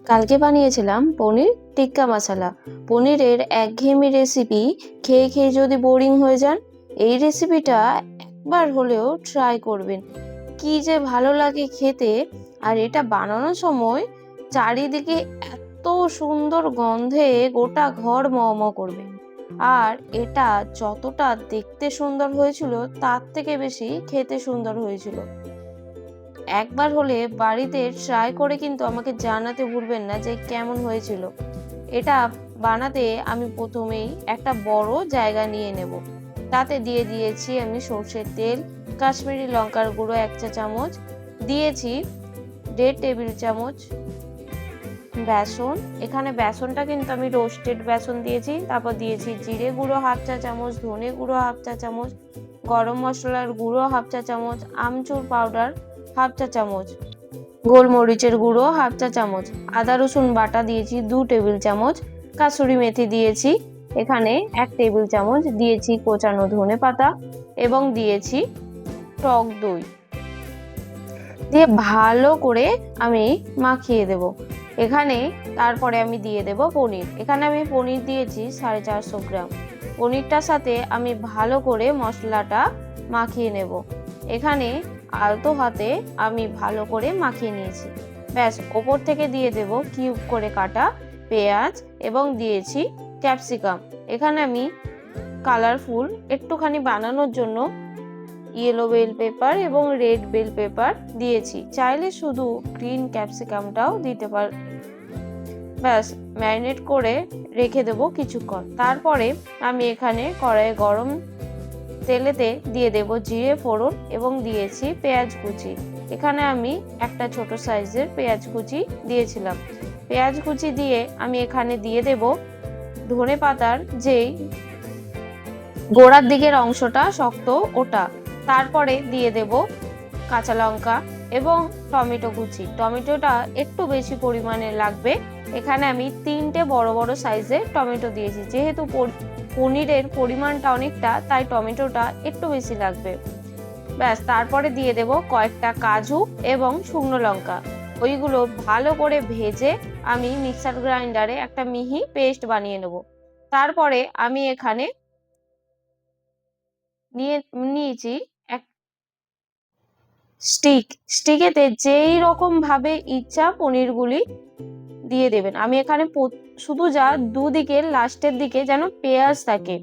কালকে বানিয়েছিলাম পনির টিক্কা মশালা। পনিরের একঘেয়েমি রেসিপি খেয়ে খেয়ে যদি বোরিং হয়ে যান, এই রেসিপিটা একবার হলেও ট্রাই করবেন। কি যে ভালো লাগে খেতে, আর এটা বানানোর সময় চারিদিকে এত সুন্দর গন্ধে গোটা ঘর মম করবে। আর এটা যতটা দেখতে সুন্দর হয়েছিল, তার থেকে বেশি খেতে সুন্দর হয়েছিল। একবার হলে বাড়িতে ট্রাই করে কিন্তু আমাকে জানাতে ভুলবেন না যে কেমন হয়েছিল। এটা বানাতে আমি প্রথমেই একটা বড় জায়গা নিয়ে নেব। তাতে দিয়ে দিয়েছি আমি সর্ষের তেল, কাশ্মীরি লঙ্কার গুঁড়ো এক চা চামচ, দিয়েছি দেড় টেবিল চামচ বেসন। এখানে বেসনটা কিন্তু আমি রোস্টেড বেসন দিয়েছি, তারপর দিয়েছি জিরে গুঁড়ো হাফ চা চামচ, ধনে গুঁড়ো হাফ চা চামচ, গরম মশলার গুঁড়ো হাফ চা চামচ, আমচুর পাউডার হাফ চা চামচ। গোলমরিচের গুঁড়ো হাফ চা চামচ। আদা রসুন বাটা দিয়েছি দু টেবিল চামচ। কাসুরি মেথি দিয়েছি, এখানে এক টেবিল চামচ। দিয়েছি কোচানো ধনে পাতা এবং দিয়েছি টক দই। দিয়ে ভালো করে আমি মাখিয়ে দেব। এখানে তারপরে আমি দিয়ে দেব পনির। এখানে আমি পনির দিয়েছি সাড়ে চারশো গ্রাম। পনিরটার সাথে আমি ভালো করে মশলাটা মাখিয়ে নেব। এখানে আলতো হাতে আমি ভালো করে মাখিয়ে নিয়েছি। ব্যাস, ওপর থেকে দিয়ে দেব কিউব করে কাটা পেঁয়াজ এবং দিয়েছি ক্যাপসিকাম। এখানে আমি কালারফুল একটুখানি বানানোর জন্য ইয়েলো বেল পেপার এবং রেড বেল পেপার দিয়েছি। চাইলে শুধু গ্রিন ক্যাপসিকামটাও দিতে পার, ব্যাস, ম্যারিনেট করে রেখে দেবো কিছুক্ষণ। তারপরে আমি এখানে কড়াইয়ে গরম তেলেতে দিয়ে দেব জিরে, ফোড়ন এবং দিয়েছি পেঁয়াজ কুচি। এখানে আমি একটা ছোট সাইজের পেঁয়াজ কুচি দিয়েছিলাম। পেঁয়াজ কুচি দিয়ে আমি এখানে দিয়ে দেব ধনে পাতার যেই গোড়ার দিকের অংশটা শক্ত ওটা। তারপরে দিয়ে দেব কাঁচা লঙ্কা এবং টমেটো কুচি। টমেটোটা একটু বেশি পরিমাণে লাগবে। এখানে আমি তিনটে বড় বড় সাইজের টমেটো দিয়েছি। যেহেতু পনিরের পরিমাণটা অনেকটা, তাই টমেটোটা একটু বেশি লাগবে। ব্যাস, তারপরে দিয়ে দেব কয়েকটা কাজু এবং শুকনো লঙ্কা। ওইগুলো ভালো করে ভেজে আমি মিক্সার গ্রাইন্ডারে একটা মিহি পেস্ট বানিয়ে নেব। তারপরে আমি এখানে নিয়ে, নিয়েছি এক স্টিক। স্টিকেতে যেই রকম ভাবে ইচ্ছা পনিরগুলি দিয়ে দেবেন। আমি এখানে শুধু যা দুদিকের লাস্টের দিকে যেন পেঁয়াজ থাকে।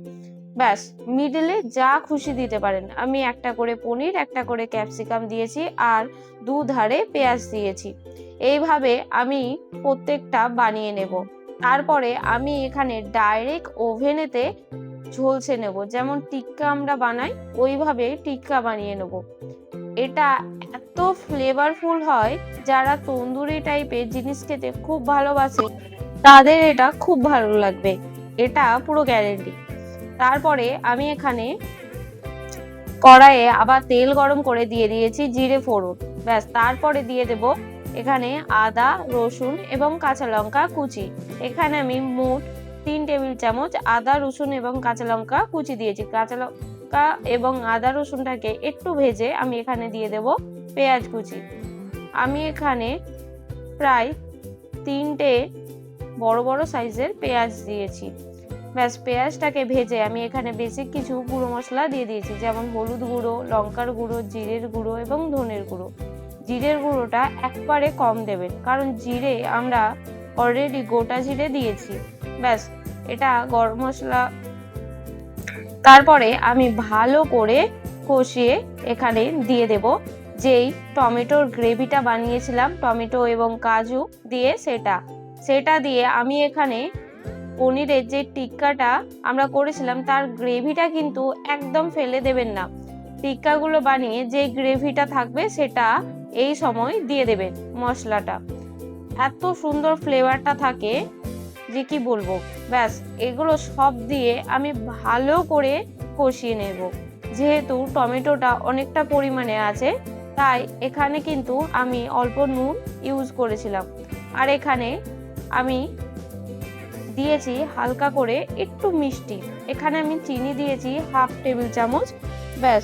ব্যাস মিডলে যা খুশি দিতে পারেন। আমি একটা করে পনির, একটা করে ক্যাপসিকাম দিয়েছি আর দু ধারে পেঁয়াজ দিয়েছি। এইভাবে আমি প্রত্যেকটা বানিয়ে নেব। তারপরে আমি এখানে ডাইরেক্ট ওভেনেতে ঝলসে নেব। যেমন টিক্কা আমরা বানাই, ওইভাবে টিক্কা বানিয়ে নেব। এটা এত ফ্লেভারফুল হয়, যারা তন্দুরি টাইপের জিনিস খেতে খুব ভালোবাসে, তাদের এটা খুব ভালো লাগবে। এটা পুরো গ্যারেন্টি তারপরে আমি এখানে কড়াইয়ে আবার তেল গরম করে দিয়ে দিয়েছি জিরে ফোড়ন। ব্যাস, তারপরে দিয়ে দেব এখানে আদা, রসুন এবং কাঁচা লঙ্কা কুচি। এখানে আমি মোট তিন টেবিল চামচ আদা, রসুন এবং কাঁচা লঙ্কা কুচি দিয়েছি। কাঁচা লঙ্কা এবং আদা, রসুনটাকে একটু ভেজে আমি এখানে দিয়ে দেব পেঁয়াজ কুচি। আমি এখানে প্রায় তিনটে বড় বড় সাইজের পেঁয়াজ দিয়েছি। ব্যাস, পেঁয়াজটাকে ভেজে আমি এখানে বেসিক কিছু গুঁড়ো মশলা দিয়ে দিয়েছি, যেমন হলুদ গুঁড়ো, লঙ্কার গুঁড়ো, জিরের গুঁড়ো এবং ধনের গুঁড়ো। জিরের গুঁড়োটা একবারে কম দেবেন, কারণ জিরে আমরা অলরেডি গোটা জিরে দিয়েছি। ব্যাস, এটা গরম মশলা। তারপরে আমি ভালো করে কষিয়ে এখানে দিয়ে দেব যেই টমেটোর গ্রেভিটা বানিয়েছিলাম, টমেটো এবং কাজু দিয়ে সেটা। সেটা দিয়ে আমি এখানে পনিরের যে টিক্কাটা আমরা করেছিলাম, তার গ্রেভিটা কিন্তু একদম ফেলে দেবেন না। টিক্কাগুলো বানিয়ে যে গ্রেভিটা থাকবে, সেটা এই সময় দিয়ে দেবেন মশলাটা। এত সুন্দর ফ্লেভারটা থাকে যে কি বলব? ব্যাস, এগুলো সব দিয়ে আমি ভালো করে কষিয়ে নেব। যেহেতু টমেটোটা অনেকটা পরিমাণে আছে তাই এখানে কিন্তু আমি অল্প নুন ইউজ করেছিলাম। আর এখানে আমি দিয়েছি হালকা করে একটু মিষ্টি। এখানে আমি চিনি দিয়েছি হাফ টেবিল চামচ। ব্যাস,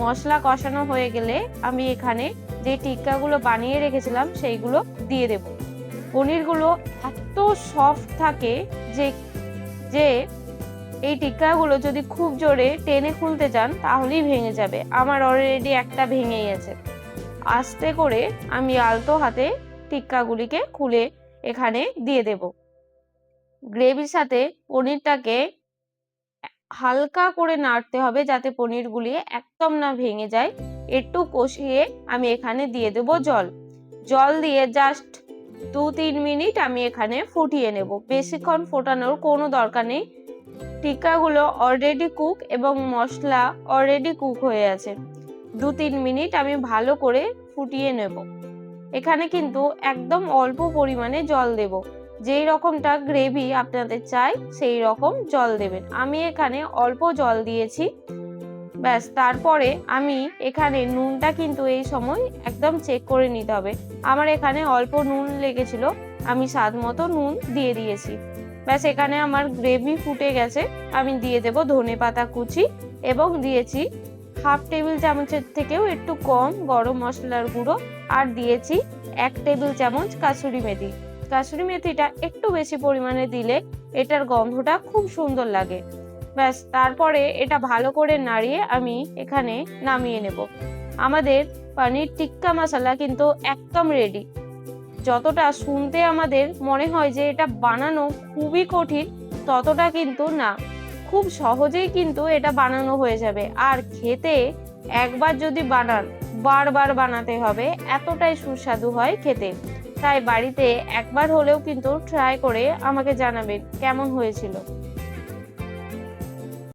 মশলা কষানো হয়ে গেলে আমি এখানে যে টিক্কাগুলো বানিয়ে রেখেছিলাম সেইগুলো দিয়ে দেব। পনিরগুলো এত সফট থাকে যে যে এই টিক্কাগুলো যদি খুব জোরে টেনে খুলতে চান, তাহলেই ভেঙে যাবে। আমার অলরেডি একটা ভেঙে গেছে আস্তে করে আমি আলতো হাতে টিক্কাগুলিকে খুলে এখানে দিয়ে দেব। গ্রেভির সাথে পনিরটাকে হালকা করে নাড়তে হবে যাতে পনিরগুলি একদম না ভেঙে যায়। একটু কষিয়ে আমি এখানে দিয়ে দেব জল। জল দিয়ে জাস্ট দু তিন মিনিট আমি এখানে ফুটিয়ে নেব। বেশিক্ষণ ফোটানোর কোনো দরকার নেই। টিক্কাগুলো অলরেডি কুক এবং মশলা অলরেডি কুক হয়ে আছে। দু তিন মিনিট আমি ভালো করে ফুটিয়ে নেব। এখানে কিন্তু একদম অল্প পরিমাণে জল দেব। যেই রকমটা গ্রেভি আপনাদের চাই, সেই রকম জল দেবেন। আমি এখানে অল্প জল দিয়েছি। ব্যাস, তারপরে আমি এখানে নুনটা কিন্তু এই সময় একদম চেক করে নিতে হবে। আমার এখানে অল্প নুন লেগেছিল। আমি স্বাদ মতো নুন দিয়ে দিয়েছি। ব্যাস, এখানে আমার গ্রেভি ফুটে গেছে। আমি দিয়ে দেব ধনে পাতা কুচি এবং দিয়েছি হাফ টেবিল চামচের থেকেও একটু কম গরম মশলার গুঁড়ো আর দিয়েছি এক টেবিল চামচ কাসুরি মেথি। কাসুরি মেথিটা একটু বেশি পরিমাণে দিলে এটার গন্ধটা খুব সুন্দর লাগে। ব্যাস, তারপরে এটা ভালো করে নাড়িয়ে আমি এখানে নামিয়ে নেব। আমাদের পানির টিক্কা মশলা কিন্তু একদম রেডি যতটা শুনতে আমাদের মনে হয় যে এটা বানানো খুবই কঠিন, ততটা কিন্তু না। খুব সহজেই কিন্তু এটা বানানো হয়ে যাবে। আর খেতে একবার যদি বানান, বারবার বানাতে হবে, এতটাই সুস্বাদু হয় খেতে। তাই বাড়িতে একবার হলেও কিন্তু ট্রাই করে আমাকে জানাবেন কেমন হয়েছিল।